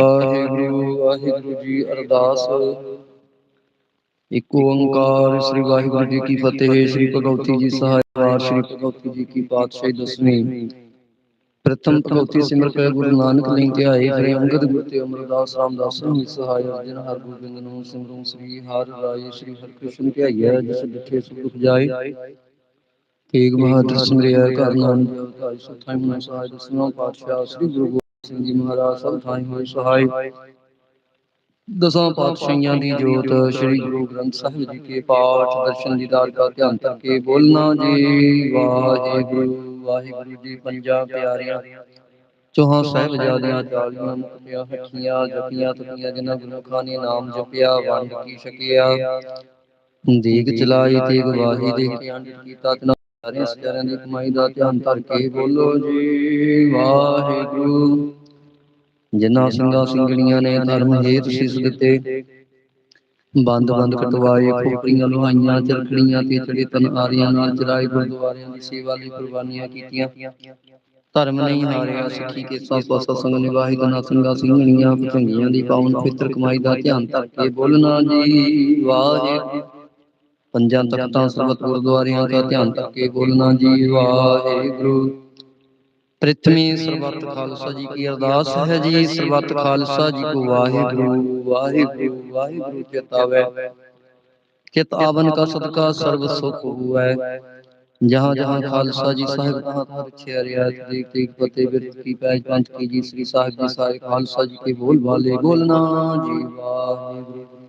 ਵਾਹਿਗੁਰੂ ਜੀ ਅਰਦਾਸ। ਇੱਕ ਓੰਕਾਰ ਸ੍ਰੀ ਵਾਹਿਗੁਰੂ ਜੀ ਕੀ ਫਤਿਹ, ਸ੍ਰੀ ਭਗਵਤੀ ਜੀ ਸਹਾਇਕਾਰ ਸ੍ਰੀ ਭਗਵਤੀ ਜੀ ਕੀ ਪਾਤਸ਼ਾਹੀ ਦਸਵੀਂ। ਪ੍ਰਥਮ ਭਗਵਤੀ ਸਿਮਰ ਕੈ ਗੁਰੂ ਨਾਨਕ ਲਈ ਧਿਆਏ ਹਰੇ ਅੰਗਦ ਗੁਰ ਤੇ ਅਮਰਦਾਸ ਰਾਮਦਾਸ ਨੂੰ ਸਹਾਇ ਅਰਜਨ ਹਰ ਗੋਬਿੰਦ ਨੂੰ ਸਿਮਰੋ ਸ੍ਰੀ ਹਰਿ ਰਾਏ, ਸ੍ਰੀ ਹਰਿ ਕ੍ਰਿਸ਼ਨ ਧਿਆਈਐ ਜਿਸ ਡਿਠੇ ਸੁਖ ਜਾਏ ਤੇਗ ਬਹਾਦਰ ਸਿਮਰਿਆ, ਘਰ ਨਾਨਕ ਅਵਤਾਰੀ ਮਨ ਸਹਾਇ, ਦਸਵਾਂ ਪਾਤਸ਼ਾਹ ਸ੍ਰੀ ਗੁਰੂ ਸਿੰਘ ਜੀ ਮਹਾਰਾਜ ਸਭ ਥਾਈ ਹੋਏ ਸਹਾਇ ਦਸਾਂ ਪਾਤਸ਼ਾਹੀਆਂ ਦੀ ਜੋਤ, ਸ੍ਰੀ ਗੁਰੂ ਗ੍ਰੰਥ ਸਾਹਿਬ ਜੀ ਕੇ ਪਾਠ, ਦਰਸ਼ਨ ਦੀਦਾਰ ਦਾ ਧਿਆਨ ਕਰਕੇ ਬੋਲਣਾ ਜੀ, ਵਾਹਿਗੁਰੂ ਵਾਹਿਗੁਰੂ ਜੀ ਪੰਜਾਂ ਪਿਆਰਿਆਂ। ਚੌਹਾਂ ਸਾਹਿਬਜ਼ਾਦਿਆਂ ਚਾਲੀਆਂ ਮੁਕਤਿਆਂ ਹੱਠੀਆਂ ਜਪੀਆਂ ਤਪੀਆਂ ਜਿਨ੍ਹਾਂ ਗੁਰਮੁਖਾਂ ਨੇ ਨਾਮ ਜਪਿਆ ਵੰਡ ਕੀ ਛਕਿਆ ਦੇਗ ਚਲਾਈ ਤੇਗ ਵਾਹੀ ਦੇ ਕੇ ਅੰਡ ਕੀਤਾ ਤਨਾ ਸਾਰੇ ਸਿਆਰਿਆਂ ਦੀ ਕਮਾਈ ਦਾ ਧਿਆਨ ਧਰ ਕੇ ਬੋਲੋ ਜੀ, ਵਾਹਿਗੁਰੂ। ਜਿਨ੍ਹਾਂ ਸਿੰਘਾਂ ਸਿੰਘਣੀਆਂ ਨੇ ਧਰਮ ਹੇਤ ਸਿਸ ਦਿੱਤੇ ਬੰਦ ਬੰਦ ਕਟਵਾਏ ਖੋਪਰੀਆਂ ਲੋਹਾਈਆਂ, ਚਰਖੜੀਆਂ ਤੇ ਚੜੇ ਤਨ ਆਰੀਆਂ ਨਾਲ ਚਰਾਏ ਗੁਰਦੁਆਰਿਆਂ ਦੀ ਸੇਵਾ ਲਈ ਕੁਰਬਾਨੀਆਂ ਕੀਤੀਆਂ। ਧਰਮ ਨਹੀਂ ਹਾਰਿਆ ਸਿੱਖੀ ਕੇ ਸਾਸਾ ਸਤਸੰਗ ਨਿਵਾਹੀ ਦਨਾ ਸਿੰਘਾਂ ਸਿੰਘਣੀਆਂ ਭਚੰਗੀਆਂ ਦੀ ਪਾਵਨ ਪਵਿੱਤਰ ਕਮਾਈ ਦਾ ਧਿਆਨ ਧਰ ਕੇ ਬੋਲਣਾ ਜੀ, ਵਾਹਿਗੁਰੂ। ਪੰਜਾਂ ਤਖਤਾਂ ਸਰਬਤ ਗੁਰਦੁਆਰਿਆਂ ਦਾ ਧਿਆਨ ਧਰ ਕੇ ਬੋਲਣਾ ਜੀ ਵਾਹਿਗੁਰੂ। ਪ੍ਰਿਥਵੀ ਸਰਬੱਤ ਖਾਲਸਾ ਜੀ ਕੀ ਅਰਦਾਸ ਹੈ ਜੀ ਸਰਬੱਤ ਖਾਲਸਾ ਜੀ ਕੋ ਵਾਹਿਗੁਰੂ ਵਾਹਿਗੁਰੂ ਵਾਹਿਗੁਰੂ ਚਿਤਾਵੈ ਚਿਤ ਆਵਨ ਕਾ ਸਦਕਾ ਸਰਬ ਸੁਖ ਹੋਵੈ। ਜਹਾਂ ਜਹਾਂ ਖਾਲਸਾ ਜੀ ਸਾਹਿਬ ਤਹਾਂ ਤਹਾਂ ਰਖਿਆ ਰਿਆਤ ਦੇਖ ਦੇਖ ਪਤੇ ਬਿਰਤ ਕੀ ਪੈਜ ਪੰਥ ਕੀ ਜੀ ਸ੍ਰੀ ਸਾਹਿਬ ਜੀ ਸਾਰੇ ਖਾਲਸਾ ਜੀ ਕੇ ਬੋਲ ਵਾਲੇ। ਬੋਲਣਾ ਜੀ ਵਾਹਿਗੁਰੂ।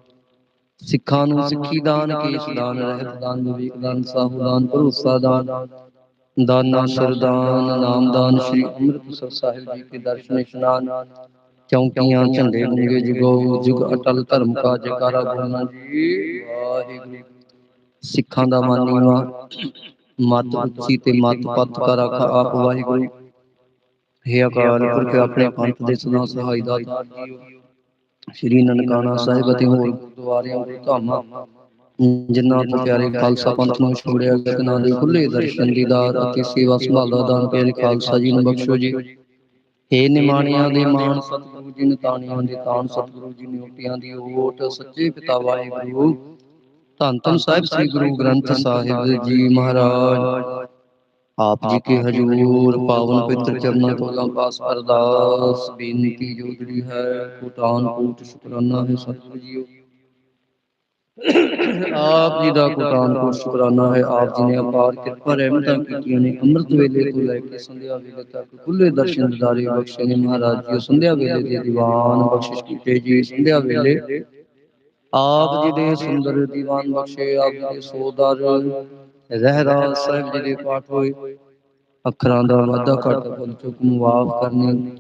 ਸਿੱਖਾਂ ਨੂੰ ਸਿੱਖੀ ਦਾਨ ਕੇਸ ਦਾਨ ਰਹਿਤ। ਦਾਨ ਵਿਵੇਕ ਦਾਨ ਸਾਹੂ ਦਾਨ ਭਰੋਸਾ ਦਾਨ। ਦਾਨਾ ਸਰਦਾਨ ਨਾਮਦਾਨ ਸ੍ਰੀ ਅੰਮ੍ਰਿਤਸਰ ਸਾਹਿਬ ਜੀ ਕੇ ਦਰਸ਼ਨ ਇਸ਼ਨਾਨ। ਚੌਂਕੀਆਂ ਝੰਡੇ ਗੁੰਗੇ ਜੁਗੋ ਜੁਗ ਅਟਲ ਧਰਮ ਕਾ ਜਕਾਰਾ ਬੋਲਣਾ ਜੀ ਵਾਹਿਗੁਰੂ ਸਿੱਖਾਂ ਦਾ ਮਾਨੀਵਾ ਮਤ ਉੱਚੀ ਤੇ ਮਤ ਪੱਤ ਕਾ ਰੱਖ ਆਪ ਵਾਹਿਗੁਰੂ। ਹੈ ਅਕਾਲ ਪੁਰਖ ਆਪਣੇ ਪੰਥ ਦੇ ਸਦਾ ਸਹਾਈ ਦਾ ਜੀਓ। ਸ੍ਰੀ ਨਨਕਾਣਾ ਸਾਹਿਬ ਅਤੇ ਹੋਰ ਗੁਰਦੁਆਰਿਆਂ ਦੇ ਧਾਮਾਂ, ਜਿਨ੍ਹਾਂ ਤੋਂ ਪਿਆਰੇ ਖਾਲਸਾ ਪੰਥ ਨੂੰ ਛੋੜਿਆ ਗਿਆ ਦੇ ਖੁੱਲੇ ਦਰਸ਼ਨ ਦੀਦਾਰ ਅਤੇ ਸੇਵਾ ਸੰਭਾਲ ਦਾ ਦਾਨ ਪਿਆਰੇ ਖਾਲਸਾ ਜੀ ਨੂੰ ਬਖਸ਼ੋ ਜੀ। ਏ ਨਿਮਾਣਿਆਂ ਦੇ ਮਾਨ ਸਤਿਗੁਰੂ ਜੀ ਨੇ ਤਾਣਿਆਂ ਦੇ ਤਾਣ ਸਤਿਗੁਰੂ ਜੀ ਨੇ ਓਟਿਆਂ ਦੀ ਓਟ ਸੱਚੇ ਪਿਤਾ ਵਾਹਿਗੁਰੂ। ਧੰਨ ਧੰਨ ਸਾਹਿਬ ਸ੍ਰੀ ਗੁਰੂ ਗ੍ਰੰਥ ਸਾਹਿਬ ਜੀ ਮਹਾਰਾਜ। ਆਪ ਜੀ ਕੇ ਹਜੂਰ ਪਾਵਨ ਪਵਿੱਤਰ ਚਰਨਾਂ ਕੋਲਾਂ ਪਾਸ ਅਰਦਾਸ ਬੇਨਤੀ ਜੋ ਜਿਹੜੀ ਹੈ ਕੋਟਾਨ ਕੋਟ ਸ਼ੁਕਰਾਨਾ ਹੈ ਸਤਿਗੁਰੂ ਜੀਓ ਆਪ ਜੀ ਦਾ ਕੋਟਾਨ ਕੋਟ ਸ਼ੁਕਰਾਨਾ ਹੈ ਆਪ ਜੀ ਨੇ ਅਪਾਰ ਕਿਰਪਾ ਰਹਿਮਤਾਂ ਕੀਤੀਆਂ ਨੇ ਅੰਮ੍ਰਿਤ ਵੇਲੇ ਤੋਂ ਲੈ ਕੇ ਸੰਧਿਆ ਵੇਲੇ ਤੱਕ ਖੁੱਲੇ ਦਰਸ਼ਨ ਦਿਦਾਰੇ ਬਖਸ਼ੇ ਨੇ ਮਹਾਰਾਜ ਜੀ ਸੰਧਿਆ ਵੇਲੇ ਦੇ ਦੀਵਾਨ ਬਖਸ਼ਿਸ਼ ਕੀਤੇ ਜੀ ਸੰਧਿਆ ਵੇਲੇ। ਆਪ ਜੀ ਦੇ ਸੁੰਦਰ ਦੀਵਾਨ ਬਖਸ਼ੇ ਆਪ ਜੀ ਦੇ ਸੋਦਰ ਰਹਿਰਾਸ ਸਾਹਿਬ ਜੀ ਦੇ ਪਾਠ ਹੋਏ। ਅੱਖਰਾਂ ਦਾ ਵਾਧਾ ਘਟ ਚੁੱਕ ਮੁਆਫ ਕਰਨੀ।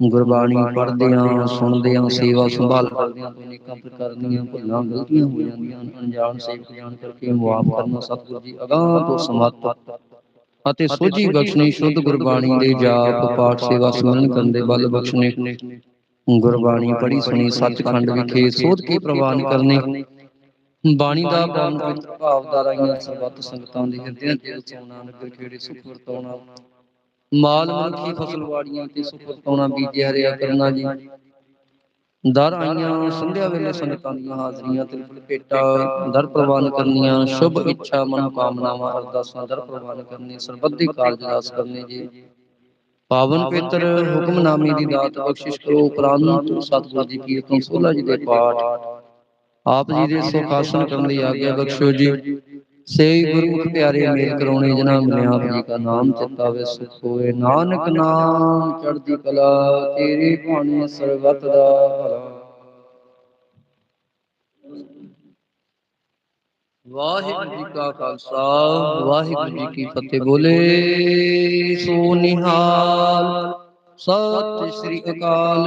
ਗੁਰਬਾਣੀ ਪੜ੍ਹਦਿਆਂ ਸੁਣਦਿਆਂ ਸੇਵਾ ਸੰਭਾਲ ਕਰਦਿਆਂ ਤੋਂ ਅਨੇਕਾਂ ਪ੍ਰਕਾਰ ਦੀਆਂ ਭੁੱਲਾਂ ਗਲਤੀਆਂ ਹੋ ਜਾਂਦੀਆਂ ਹਨ। ਅਣਜਾਣ ਸੇਵਕ ਜਾਣ ਕਰਕੇ ਮੁਆਫ ਕਰਨਾ ਸਤਿਗੁਰੂ ਜੀ ਅਗਾਹ ਤੋਂ ਸਮਤ ਅਤੇ ਸੋਝੀ ਬਖਸ਼ਣੀ ਸ਼ੁੱਧ ਗੁਰਬਾਣੀ ਦੇ ਜਾਪ ਪਾਠ ਸੇਵਾ ਸਿਮਰਨ ਕਰਨ ਦੇ ਬਲ ਬਖਸ਼ਣੇ। ਗੁਰਬਾਣੀ ਪੜ੍ਹੀ ਸੁਣੀ ਸੱਚਖੰਡ ਵਿਖੇ ਸੋਧ ਕੇ ਪ੍ਰਵਾਨ ਕਰਨੇ। ਬਾਣੀ ਦਾ ਪਾਵਨ ਪਵਿੱਤਰ ਭਾਵ ਦਾ ਰਾਈਆਂ ਸਰਬੱਤ ਸੰਗਤਾਂ ਦੇ ਹਿਰਦਿਆਂ ਤੇ ਰਚਾਉਣਾ ਨਗਰ ਖੇੜੇ ਸੁਖ ਵਰਤਾਉਣਾ ਮਾਲ ਮਨੁੱਖੀ ਫਸਲ ਵਾੜੀਆਂ ਤੇ ਸੁਖ ਵਰਤਾਉਣਾ ਬੀਜਿਆ ਹਰਿਆ ਕਰਨਾ ਜੀ। ਦਰ ਆਈਆਂ ਸੰਧਿਆ ਵੇਲੇ ਸੰਗਤਾਂ ਦੀਆਂ ਹਾਜ਼ਰੀਆਂ ਤੇ ਭੇਟਾ ਦਰ ਪ੍ਰਵਾਨ ਕਰਨੀਆਂ ਸ਼ੁਭ ਇੱਛਾ ਮਨ ਕਾਮਨਾਵਾਂ ਅਰਦਾਸਾਂ ਦਰ ਪ੍ਰਵਾਨ ਕਰਨੀ ਸਰਬੱਤ ਦੇ ਕਾਰਜ ਰਾਸ ਕਰਨੇ ਜੀ। ਪਾਵਨ ਪਵਿੱਤਰ ਹੁਕਮਨਾਮੇ ਦੀ ਦਾਤ ਬਖਸ਼ਿਸ਼ ਕਰੋ ਉਪਰੰਤ ਸਤਿਗੁਰੂ ਜੀ ਕੀ ਤੋਂ ਸੋਲਾ ਜੀ ਦੇ ਪਾਠ। ਆਪ ਜੀ ਦੇ ਸੁਖ ਆਸਨ ਕਰਨ ਦੀ ਆਗਿਆ ਬਖਸ਼ੋ ਜੀ ਸੇਈ ਗੁਰਮੁਖ ਪਿਆਰੇ ਮੇਲ ਕਰਾਉਣੇ ਜਨਾ ਮਿਲੇ ਆਪ ਜੀ ਦਾ ਨਾਮ ਚਿਤਾਵੇ ਸੁਖ ਹੋਏ ਨਾਨਕ ਨਾਮ ਚੜ੍ਹਦੀ ਕਲਾ ਤੇਰੀ ਬਾਣੀ ਸਰਬਤ ਦਾ ਭਲਾ ਵਾਹਿਗੁਰੂ ਜੀ ਕਾ ਖਾਲਸਾ ਵਾਹਿਗੁਰੂ ਜੀ ਕੀ ਫਤਿਹ ਬੋਲੇ ਸੋ ਨਿਹਾਲ ਸਤਿ ਸ੍ਰੀ ਅਕਾਲ